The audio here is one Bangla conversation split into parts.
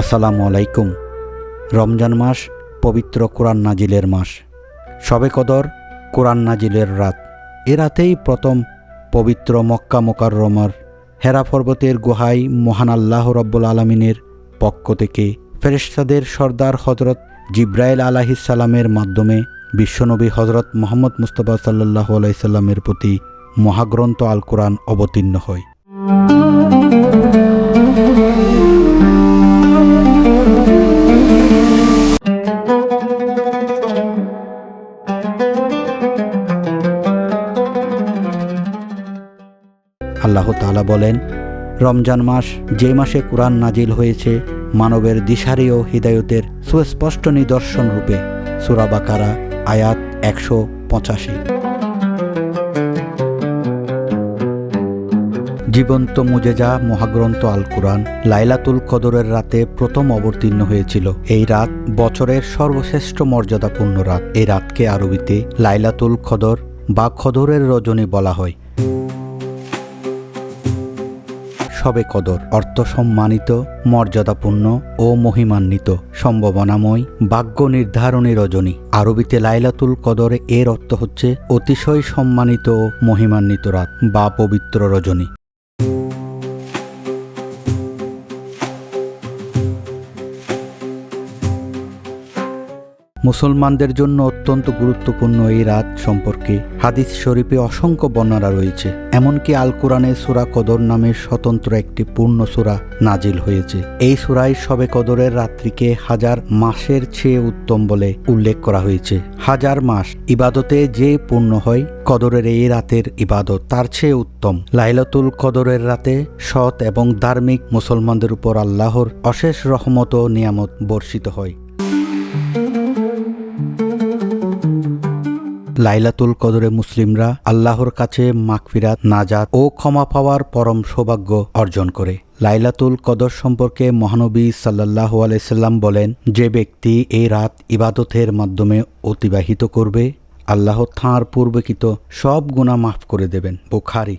আসসালামু আলাইকুম রমজান মাস পবিত্র কোরআন নাজিলের মাস। সবে কদর, কোরআন নাজিলের রাত। এ রাতেই প্রথম পবিত্র মক্কা মোকাররমার হেরা পর্বতের গুহায় মহান আল্লাহ রব্বুল আলমিনের পক্ষ থেকে ফেরেশতাদের সর্দার হজরত জিব্রাইল আলাহিসাল্লামের মাধ্যমে বিশ্বনবী হজরত মোহাম্মদ মুস্তফা সাল্লাহ আলাইসাল্লামের প্রতি মহাগ্রন্থ আল কোরআন অবতীর্ণ হয়। আল্লাহ তাআলা বলেন, রমজান মাস যে মাসে কোরআন নাজিল হয়েছে, মানবের দিশারি ও হৃদায়তের সুস্পষ্ট নিদর্শন রূপে। সুরাবাকারা আয়াত একশো পঁচাশি। জীবন্ত মুজেজা মহাগ্রন্থ আল কোরআন লাইলাতুল কদরের রাতে প্রথম অবতীর্ণ হয়েছিল। এই রাত বছরের সর্বশ্রেষ্ঠ মর্যাদাপূর্ণ রাত। এই রাতকে আরবিতে লাইলাতুল কদর বা খদরের রজনী বলা হয়। সবে কদর। অর্থ সম্মানিত মর্যাদাপূর্ণ ও মহিমান্বিত, সম্ভাবনাময় ভাগ্য নির্ধারণী রজনী। আরবিতে লাইলাতুল কদরে এর অর্থ হচ্ছে অতিশয় সম্মানিত ও মহিমান্বিত রাত বা পবিত্র রজনী। মুসলমানদের জন্য অত্যন্ত গুরুত্বপূর্ণ এই রাত সম্পর্কে হাদিস শরীফে অসংখ্য বর্ণনা রয়েছে। এমনকি আল কোরআনে সুরা কদর নামে স্বতন্ত্র একটি পূর্ণ সুরা নাজিল হয়েছে। এই সুরায় সবে কদরের রাত্রিকে হাজার মাসের চেয়ে উত্তম বলে উল্লেখ করা হয়েছে। হাজার মাস ইবাদতে যে পূর্ণ হয়, কদরের এই রাতের ইবাদত তার চেয়ে উত্তম। লাইলাতুল কদরের রাতে সৎ এবং ধার্মিক মুসলমানদের উপর আল্লাহর অশেষ রহমত ও নিয়ামত বর্ষিত হয়। লাইলাতুল কদরে মুসলিমরা আল্লাহর কাছে মাকফিরাত নাজাত ও ক্ষমা পাওয়ার পরম সৌভাগ্য অর্জন করে। লাইলাতুল কদর সম্পর্কে মহানবী সাল্লাহ আলাইসাল্লাম বলেন, যে ব্যক্তি এই রাত ইবাদতের মাধ্যমে অতিবাহিত করবে, আল্লাহ তাঁর পূর্বকৃত সব গুণা মাফ করে দেবেন। বুখারি।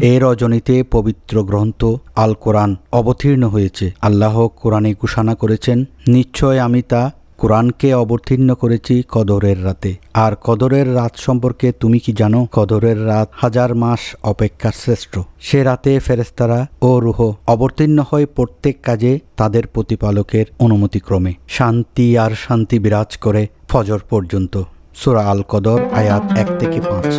এ রজনীতে পবিত্র গ্রন্থ আল কোরআন অবতীর্ণ হয়েছে। আল্লাহ কোরআনে ঘোষণা করেছেন, নিশ্চয় আমি তা কোরআনকে অবতীর্ণ করেছি কদরের রাতে। আর কদরের রাত সম্পর্কে তুমি কি জানো? কদরের রাত হাজার মাস অপেক্ষার শ্রেষ্ঠ। সে রাতে ফেরেস্তারা ও রুহ অবতীর্ণ হয় প্রত্যেক কাজে তাদের প্রতিপালকের অনুমতিক্রমে শান্তি আর শান্তি বিরাজ করে ফজর পর্যন্ত। সুরা আল কদর আয়াত এক থেকে পাঁচ।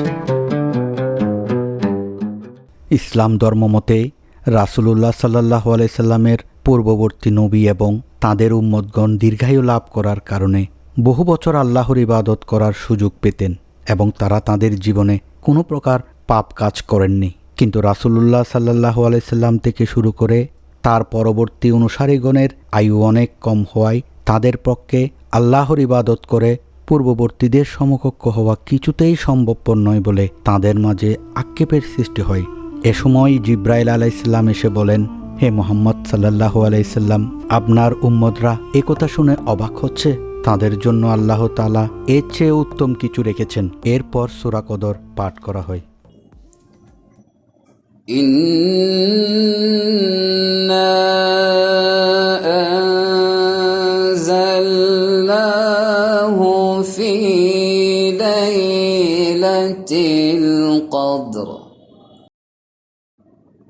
ইসলাম ধর্মমতে রাসুলুল্লাহ সাল্লাহ আলাইসাল্লামের পূর্ববর্তী নবী এবং তাদের উম্মতগণ দীর্ঘায়ু লাভ করার কারণে বহু বছর আল্লাহর ইবাদত করার সুযোগ পেতেন এবং তারা তাদের জীবনে কোনো প্রকার পাপ কাজ করেননি। কিন্তু রাসুলুল্লাহ সাল্লাহ আলাইসাল্লাম থেকে শুরু করে তার পরবর্তী অনুসারীগণের আয়ু অনেক কম হওয়ায় তাদের পক্ষে আল্লাহর ইবাদত করে পূর্ববর্তীদের সমকক্ষ হওয়া কিছুতেই সম্ভবপর নয় বলে তাদের মাঝে আক্ষেপের সৃষ্টি হয়। এ সময় জিব্রাইল আলাইসাল্লাম এসে বলেন হে মোহাম্মদ সাল্লাহ আলাইসাল্লাম আপনার উম্মদরা এ কথা শুনে অবাক হচ্ছে তাদের জন্য আল্লাহ তালা এর চেয়ে উত্তম কিছু রেখেছেন এরপর সুরা কদর পাঠ করা হয় إنا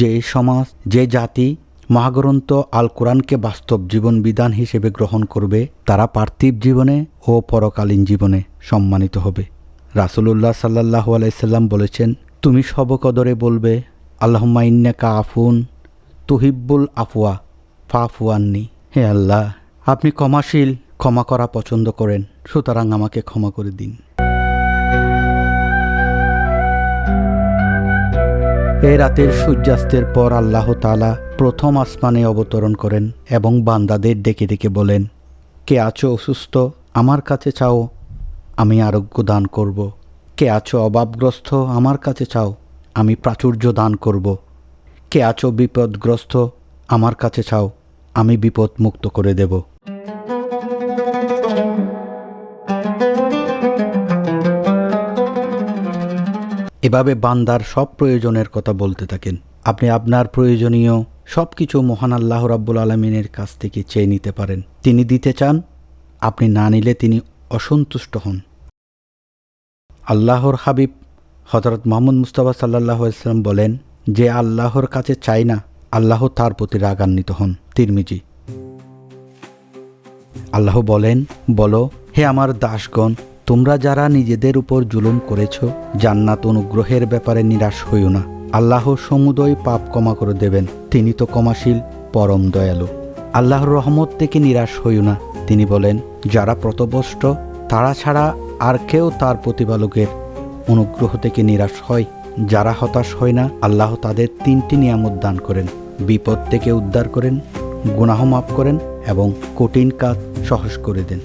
যে সমাজ, যে জাতি মহাগ্রন্থ আল কোরআনকে বাস্তব জীবন বিধান হিসেবে গ্রহণ করবে, তারা পার্থিব জীবনে ও পরকালীন জীবনে সম্মানিত হবে। রাসুলুল্লাহ সাল্লাহ আলাইসাল্লাম বলেছেন, তুমি সবকদরে বলবে, আল্লাহম্মা ইন্নাকা আফুন তুহিব্বুল আফওয়া ফাফুয়ান্নি হে আল্লাহ, আপনি ক্ষমাশীল, ক্ষমা করা পছন্দ করেন, সুতরাং আমাকে ক্ষমা করে দিন। এ রাতের সূর্যাস্তের পর আল্লাহ তালা প্রথম আসমানে অবতরণ করেন এবং বান্দাদের ডেকে ডেকে বলেন, কে আছো অসুস্থ? আমার কাছে চাও, আমি আরোগ্য দান করব। কে আছো অভাবগ্রস্ত আমার কাছে চাও, আমি প্রাচুর্য দান করব। কে আছো বিপদগ্রস্ত? আমার কাছে চাও, আমি বিপদ মুক্ত করে দেব। এভাবে বান্দার সব প্রয়োজনের কথা বলতে থাকেন। আপনি আপনার প্রয়োজনীয় সব কিছু মহান আল্লাহ রাব্বুল আলমিনের কাছ থেকে চেয়ে নিতে পারেন। তিনি দিতে চান, আপনি না নিলে তিনি অসন্তুষ্ট হন। আল্লাহর হাবিব হজরত মোহাম্মদ মুস্তাফা সাল্লাহ ইসলাম বলেন, যে আল্লাহর কাছে চায় না, আল্লাহ তার প্রতি রাগান্বিত হন। তিরমিজি। আল্লাহ বলেন, বলো, হে আমার দাসগণ তোমরা যারা নিজেদের উপর জুলুম করেছ, জান্নাত অনুগ্রহের ব্যাপারে নিরাশ হইও না। আল্লাহ সমুদয় পাপ ক্ষমা করে দেবেন, তিনি তো ক্ষমাশীল, পরম দয়ালু। আল্লাহর রহমত থেকে নিরাশ হইও না। তিনি বলেন, যারা প্রতবষ্ট, তারা ছাড়া আর কেউ তার প্রতিপালকের অনুগ্রহ থেকে নিরাশ হয়। যারা হতাশ হয় না, আল্লাহ তাদের তিনটি নিয়ামত দান করেন। বিপদ থেকে উদ্ধার করেন, গুনাহ মাফ করেন এবং কঠিন কাজ সহজ করে দেন।